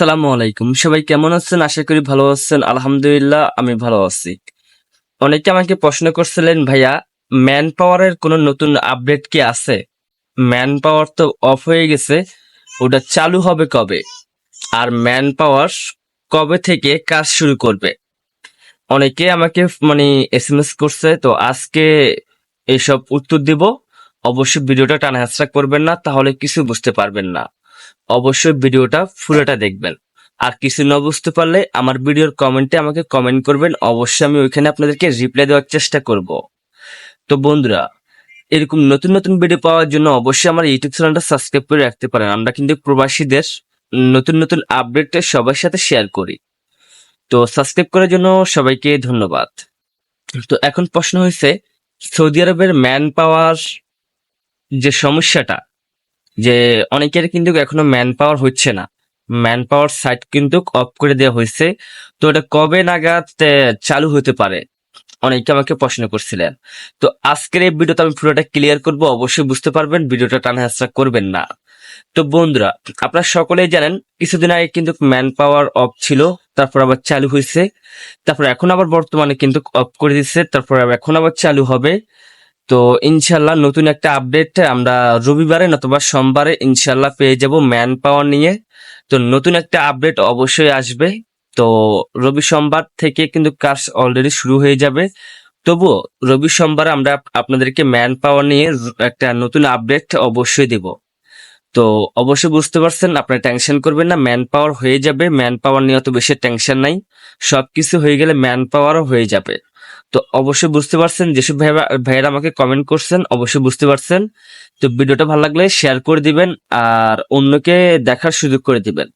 আসসালামু আলাইকুম। সবাই কেমন আছেন? আশা করি ভালো আছেন। আলহামদুলিল্লাহ, আমি ভালো আছি। অনেকে আমাকে প্রশ্ন করছিলেন, ভাইয়া ম্যান পাওয়ারের কোনো নতুন আপডেট কি আছে? ম্যান পাওয়ার তো অফ হয়ে গেছে। ওটা চালু হবে কবে? আর ম্যান পাওয়ার কবে থেকে কাজ শুরু করবে? অনেকে আমাকে মানে এস এম এস করছে, তো আজকে এইসব উত্তর দিব। অবশ্যই ভিডিওটা টানা হেঁচড়া করবেন না, তাহলে কিছু বুঝতে পারবেন না। অবশ্যই ভিডিওটা পুরোটা দেখবেন। আর কিছু না বুঝতে পারলে আমার ভিডিওর কমেন্টে আমাকে কমেন্ট করবেন, অবশ্যই আমি ওইখানে আপনাদেরকে রিপ্লাই দেওয়ার চেষ্টা করব। তো বন্ধুরা, এরকম নতুন নতুন ভিডিও পাওয়ার জন্য অবশ্যই আমার ইউটিউব চ্যানেলটা সাবস্ক্রাইব করে রাখতে পারেন। আমরা কিন্তু প্রবাসীদের নতুন নতুন আপডেট সবার সাথে শেয়ার করি। তো সাবস্ক্রাইব করার জন্য সবাইকে ধন্যবাদ। তো এখন প্রশ্ন হয়েছে সৌদি আরবের ম্যান পাওয়ার যে সমস্যাটা যে অনেকের কিন্তু এখনও ম্যান পাওয়ার হচ্ছে না। ম্যান পাওয়ার সাইট কিন্তু অফ করে দেওয়া হয়েছে। তো এটা কবে নাগাদ চালু হতে পারে? অনেকে আমাকে প্রশ্ন করছিলেন। তো আজকের এই ভিডিওতে আমি পুরোটা ক্লিয়ার করব। অবশ্যই বুঝতে পারবেন, ভিডিওটা টানা হেঁচড়া করবেন না। তো বন্ধুরা, আপনারা সকলেই জানেন, কিছুদিন আগে কিন্তু ম্যান পাওয়ার অফ ছিল, তারপর আবার চালু হয়েছে। তারপর এখন আবার বর্তমানে কিন্তু অফ করে দিচ্ছে তারপর এখন আবার চালু হবে। তো ইনশাল্লাহ নতুন একটা আপডেট আমরা রবিবারে নতুবা সোমবারে ইনশাল্লাহ পেয়ে যাব ম্যান পাওয়ার নিয়ে। তো নতুন একটা আপডেট অবশ্যই আসবে। তো রবি সোমবার থেকে কিন্তু কাজ অলরেডি শুরু হয়ে যাবে। তবুও রবি সোমবারে আমরা আপনাদেরকে ম্যান পাওয়ার নিয়ে একটা নতুন আপডেট অবশ্যই দেব। তো অবশ্যই বুঝতে পারছেন, আপনারা টেনশন করবেন না ম্যান পাওয়ার হয়ে যাবে। ম্যান পাওয়ার নিয়ে অত বেশি টেনশন নাই। সবকিছু হয়ে গেলে ম্যান পাওয়ারও হয়ে যাবে। তো অবশ্যই বুঝতে পারছেন, যেসব ভাইয়া ভাইয়েরা আমাকে কমেন্ট করছেন, অবশ্যই বুঝতে পারছেন। তো ভিডিওটা ভালো লাগলে শেয়ার করে দিবেন, আর অন্যকে দেখার সুযোগ করে দিবেন।